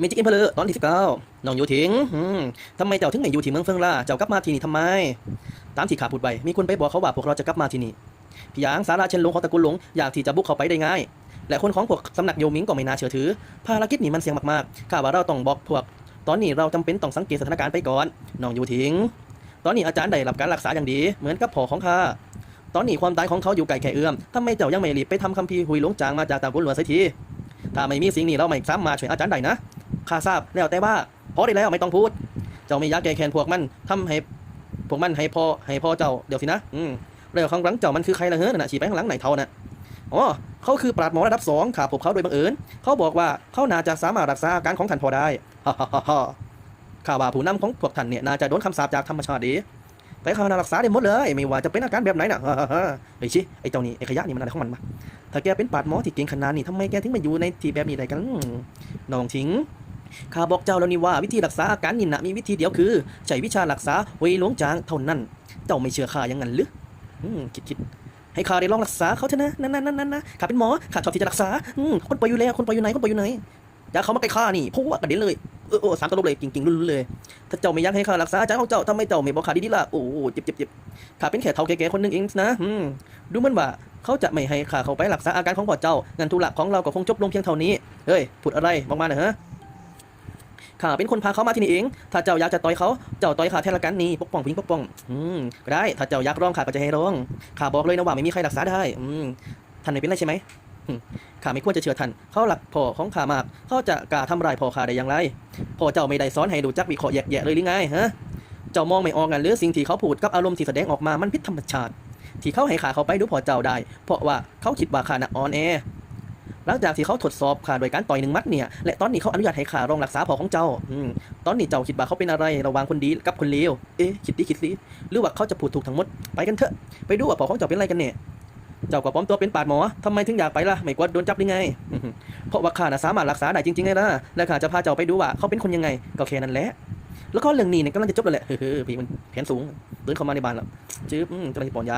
เมจิกอินเพลอตอนที่สิบเก้าน้องอยู่ถิงทำไมเจ้าถึงไม่อยู่ที่เมืองเฟิงล่ะ เจ้ากลับมาที่นี่ทำไม ตามที่ข้าพูดไป มีคนไปบอกเขาว่าพวกเราจะกลับมาที่นี่ พี่หยางสาราเชนหลงของตระกูลหลงอยากที่จะบุกเขาไปได้ง่าย และคนของพวกสำนักโยมิงก็ไม่น่าเชื่อถือ ภารกิจนี้มันเสี่ยงมากๆ ข้าว่าเราต้องบอกพวก ตอนนี้เราจำเป็นต้องสังเกตสถานการณ์ไปก่อน น้องอยู่ถิง ตอนนี้อาจารย์ได้รับการรักษาอย่างดี เหมือนกับพ่อของข้าตอนนี้ความตายของเขาอยู่ไกลแค่เอื้อมทำไมเจ้ายังไม่รีบไปทำคัมภีร์หุยหลงจางมาจากตระกูลหลวงสักทีถ้าไม่มีสิ่งนี้เราไม่สามารถช่วยอาจารย์ได้นะ ข้าทราบแล้วแต่ว่าพอได้แล้วไม่ต้องพูด เจ้าไม่อยากแก้แค้นพวกมันทำให้พวกมันให้พอให้พอเจ้าเดี๋ยวสินะอืมเรื่องข้างหลังเจ้ามันคือใครล่ะเฮ้ยน่ะฉีไปข้างหลังไหนเท่าน่ะอ๋อเขาคือปราดหมอระดับสองข้าพบเขาโดยบังเอิญเขาบอกว่าเขาน่าจะสามารถรักษาอาการของท่านพอได้ฮ่าฮ่าฮ่าฮ่าว่าผู้นำของพวกท่านเนี่ยน่าจะโดนคำสาปจากธรรมชาติดีแต่เขาน่ารักษาได้หมดเลยไม่ว่าจะเป็นอาการแบบไหนน่ะฮ่าฮ่าฮ่าไอ้ชิไอ้เจ้านี่ไอ้ขยะนี่มันอะไรของมันมาถ้าแกเป็นปราดหมอที่เก่งขนาดนี้ทำไมแกถึงมาอยู่ในที่แบบนี้ได้กันน้องทิ้ง ข้าบอกเจ้าแล้วนี่ว่าวิธีรักษาอาการนี่นะมีวิธีเดียวคือใช้วิชารักษาเวยหลวงจางเท่านั้น เจ้าไม่เชื่อข้าอย่างนั้นหรือคิดคิดให้ข้าได้ลองรักษาเขาเถอะนะนั่นนั่นนั่นนะข้าเป็นหมอข้าชอบที่จะรักษาอืคนป่วยอยู่แล้วคนป่วยอยู่ไหนคนป่วยอยู่ไหนอย่าเขามาใกล้ข้านี่พุ่งว่ากระเด็นเลยเออสามตลบเลยกิ่งกิ่งลุ้นเลย ถ้าเจ้าไม่ยากให้ข้ารักษาอาจารย์ของเจ้าทำไมเจ้าไม่บอกข้าดีๆล่ะโอ้โหเจ็บเจ็บเจ็บข้าเป็นแค่เท่าแก่ๆคนหนึ่งเองนะอืมดูเหมือนว่าเขาจะไม่ให้ข้าเข้าไปรักษาอาการของพ่อเจ้างั้นธุระของเราก็คงจบลงเพียงเท่านี้เฮ้ยพูดอะไรบอกมาหน่อยฮะ ข้าเป็นคนพาเขามาที่นี่เอง ถ้าเจ้าอยากจะต่อยเขา เจ้าต่อยข้าแทนละกันนี่ปกป้องพิงปกป้อง อืมก็ได้ ถ้าเจ้าอยากร้องข้าก็จะให้ร้อง ข้าบอกเลยนะว่าไม่มีใครรักษาได้ อืมท่านไม่เป็นไรใช่ไหมข้าไม่ควรจะเชื่อท่าน เขาหลักพ่อของข้ามาก เขาจะกล้าทำร้ายพ่อข้าได้อย่างไร พ่อเจ้าไม่ได้สอนให้ดูจักวิเคราะห์แยกๆเลยหรือไงฮะ เจ้ามองไม่ออกกันหรือสิ่งที่เขาพูดกับอารมณ์ที่แสดงออกมามันผิดธรรมชาติ ที่เขาให้ข้าเขาไปดูพ่อเจ้าได้ เพราะว่าเขาคิดว่าข้าน่ะอ่อนแอ หลังจากที่เขาทดสอบข้าโดยการต่อยหนึ่งมัดเนี่ย และตอนนี้เขาอนุญาตให้ข้ารองรักษาพอของเจ้าอืมตอนนี้เจ้าคิดว่าเขาเป็นอะไรระหว่างคนดีกับคนเลว เอ๊ะคิดดิคิดดิหรือว่าเขาจะพูดถูกทั้งหมด ไปกันเถอะ ไปดูว่าพอของเจ้าเป็นอะไรกันเนี่ยเจ้าก็ปลอมตัวเป็นปาดหมอทำไมถึงอยากไปล่ะ ไม่กลัวโดนจับหรือไง เพราะว่าข้าน่ะสามารถรักษาได้จริงๆไงล่ะ และข้าจะพาเจ้าไปดูว่าเขาเป็นคนยังไง ก็แค่นั้นแหละ แล้วก็เรื่องนี้เนี่ยกำลังจะจบแล้วแหละ เฮ้ยพี่มันแผนสูงเดินเข้ามาในบ้านแล้วจื๊บอืมกำลังจะปอนยา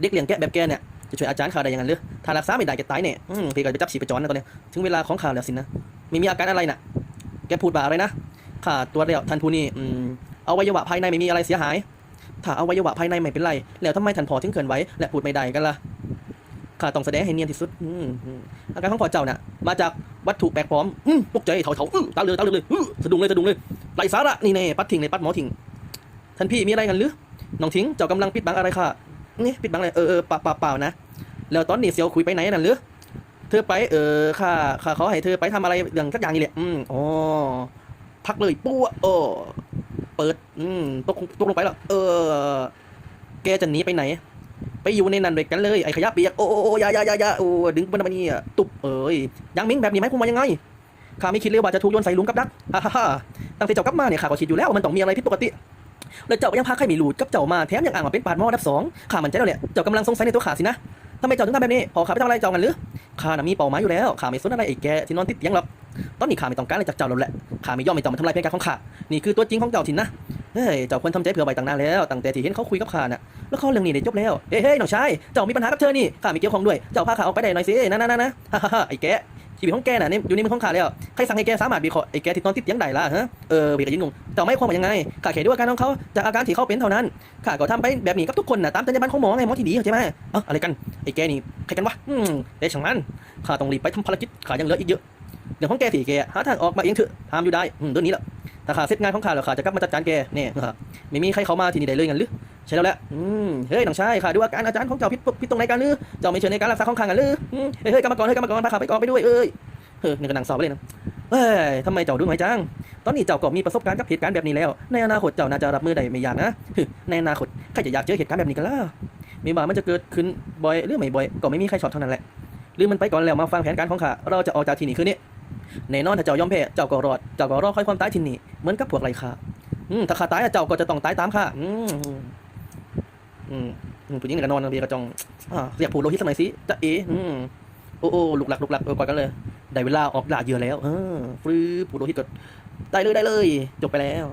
เด็กเลี้ยงแกะแบบแกเนี่ย จะช่วยอาจารย์ข้าได้อยังไงหรือถ้ารักษาไม่ได้จะตายเนี่ยพี่ก็ไปจับฉีดไปจอนนะตอนเนี้ยถึงเวลาของข้าแล้วสินะไม่มีอาการอะไรน่ะแกพูดว่าอะไรนะข้าตัวจแล้วท่านผู้นี้อืมอวัยวะภายในไม่มีอะไรเสียหาย ถ้าอวัยวะภายในไม่เป็นไร แล้วทำไมท่านพอถึงเกินไหวและพูดไม่ได้กันล่ะข้าต้องแสดงให้เนียนที่สุดอืมอาการของพ่อเจ้าน่ะ มาจากวัตถุแปลกปลอมอืมตกใจเถาเถาตาเลือตาเลือเลยอื้อสะดุ้งเลยสะดุ้งเลยไรสาระนี่แน่ปัดทิ้งเลยปัดหมอทิ้งท่านพี่มีอะไรกันหรือน้องทิ้งเจ้ากำลังปิดบังอะไรค่ะ นี่ปิดบังเออเออเปล่าเปล่าเปล่านะ แล้วตอนนี้เซียวคุยไปไหนนั่นหรือเธอไปเออข้าข้าเขาให้เธอไปทำอะไรเรื่องสักอย่างนี่แหละอืมอ๋อพักเลยปุ๊ะโอ้เปิดอืมตกตกลงไปแล้วเออ แกจะหนีไปไหน ไปอยู่ในนั้นด้วยกันเลยไอ้ขยะเปียกโอ้โอ้โอ้อยายายายาโอ้ดึงมันมานี่อะตุบเอ้ยยังมิงแบบนี้ไหมคุณมายังไงข้าไม่คิดเลยว่าจะถูกโยนใส่หลุมกับดักฮ่าฮ่าตั้งแต่เจ้ากลับมาเนี่ยข้าก็คิดอยู่แล้วมันต้องมีอะไรผิดปกติ แล้วเจ้ายังพาใครไม่รู้กับเจ้ามาแถมยังอ้างว่าเป็นปาดหม้อดับสองข้ามันใจแล้วเนี่ยเจ้ากำลังสงสัยในตัวข้าสินะทำไมเจ้าถึงทำแบบนี้พอข้าไปทำอะไรเจ้ากันหรือข้าน่ะมีเป้าหมายอยู่แล้วข้าไม่สนอะไรไอ้แกที่นอนติดเตียงหรอกตอนนี้ข้าไม่ต้องการอะไรจากเจ้าแล้วแหละข้าไม่ยอมให้เจ้ามาทำลายเพื่อนของข้านี่คือตัวจริงของเจ้าทินนะเฮ้ยเจ้าควรทำใจเผื่อไว้ตั้งนานแล้วตั้งแต่ที่เห็นเขาคุยกับข้าน่ะแล้วเขาเรื่องนี้ได้จบแล้วเฮ้ยเฮ้ยน้องชายเจ้ามีปัญหากับเธอนี่ข้าไม่เกี่ยวข้องด้วยเจ้าพาข้าออกไปได้หน่อยสินะนะนะนะฮ่าฮ่าฮ่าไอ้แก ชีวิตของแกน่ะนี่อยู่ในมือของข้าแล้วใครสั่งให้แกสามารถวิเคราะห์ไอ้แกที่นอนติดเตียงได้ล่ะฮะเออบียกยิงงงเจ้าไม่ความว่ายังไงข้าแค่ดูอาการของเขาจากอาการที่เขาเป็นเท่านั้นข้าก็ทำไปแบบนี้กับทุกคนน่ะตามจรรยาบรรณของหมอไงหมอที่ดีเข้าใจไหมเอ้าอะไรกันไอ้แกนี่ใครกันวะอืมแต่ช่างมันข้าต้องรีบไปทำภารกิจข้ายังเหลืออีกเยอะเรื่องของแกสิแกหาทางออกมาเองเถอะทำอยู่ได้อืมเรื่องนี้แหละถ้าข้าเสร็จงานของข้าแล้วข้าจะกลับมาจัดการแกเนี่ยไม่มีใครเขามาที่นี่ได้เลยงั้นหรือ ใช่แล้วแหละอืมเฮ้ยน้องชายข้าดูอาการอาจารย์ของเจ้าผิดผิดตรงไหนกันหรือเจ้าไม่เชื่อในการรักษาของข้ากันหรืออืมเฮ้ยเฮ้ยกรรมกรเฮ้ยกรรมกรพาข้าไปออกไปด้วยเอ้ยเฮ้ยนี่ก็นั่งสอบไปเลยนะเฮ้ยทำไมเจ้าดูไหมจัง ตอนนี้เจ้าก็มีประสบการณ์กับเหตุการณ์แบบนี้แล้ว ในอนาคตเจ้าน่าจะรับมือได้ไม่ยากนะในอนาคตใครจะอยากเจอเหตุการณ์แบบนี้กันล่ะมีว่ามันจะเกิดขึ้นบ่อยหรือไม่บ่อยก็ไม่มีใครชอบเท่านั้นแหละหรือมันไปก่อนแล้วมาฟังแผนการของข้าเราจะออกจากที่นี่คืนนี้แน่นอนถ้าเจ้ายอมแพ้เจ้าก็รอดเจ้าก็รอคอยความตายที่นี่เหมือนกับพวกไรข้าถ้าข้าตายเจ้าก็จะต้องตายตามข้า อืมผู้หญิงกับนอนเบียกระจองเรียกผู้โลหิตสมัยสิจะเอ๋อืมโอ้โอ้ลุกหลักลุกหลักเออกอดกันเลย ได้เวลาออกล่าเยอะแล้ว เออฟื้อผู้โลหิตก็ได้เลยได้เลย จบไปแล้ว